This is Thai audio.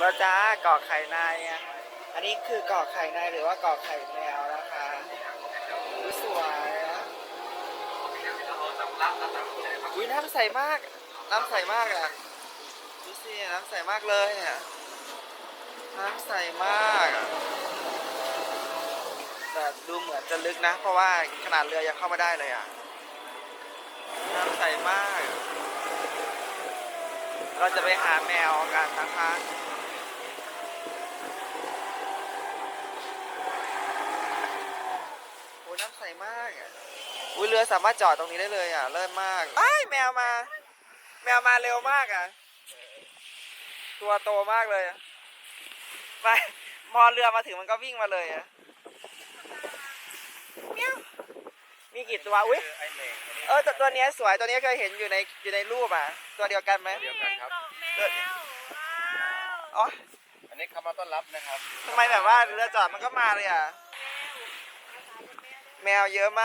แล้วจ้าเกาะไข่นายอะอันนี้คือเกาะไข่นายหรือว่าเกาะไข่แมวนะคะสวยอะอุ้ยน้ำใสมาก น้ำใสมากอะดูสิน้ำใสมากเลยอะน้ำใสมากแต่ดูเหมือนจะลึกนะ เพราะว่าขนาดเรือยังเข้ามาได้เลยอะน้ำใสมาก เราจะไปหาแมวกันนะคะโอ้ย น้ำใสมากอะอุ้ยเรือสามารถจอดตรงนี้ได้เลยอะ เลิศมากไอ้ายแมวมา แมวมาเร็วมากอะ ตัวโตมากเลยอะไปมอเรือมาถึงมันก็วิ่งมาเลยอะเมียวมีกี่ตัว อุ้ยไอเหม่งอันนี้เออแต่ตัวเนี้ยสวย ตัวเนี้ยเคยเห็นอยู่ในอยู่ในรูปอะ ตัวเดียวกันไหมเดียวกันครับแมวว้าวอ๋อ อันนี้เขามาต้อนรับนะครับทำไมแบบว่าเรือจอดมันก็มาเลยอะ แมวเยอะมาก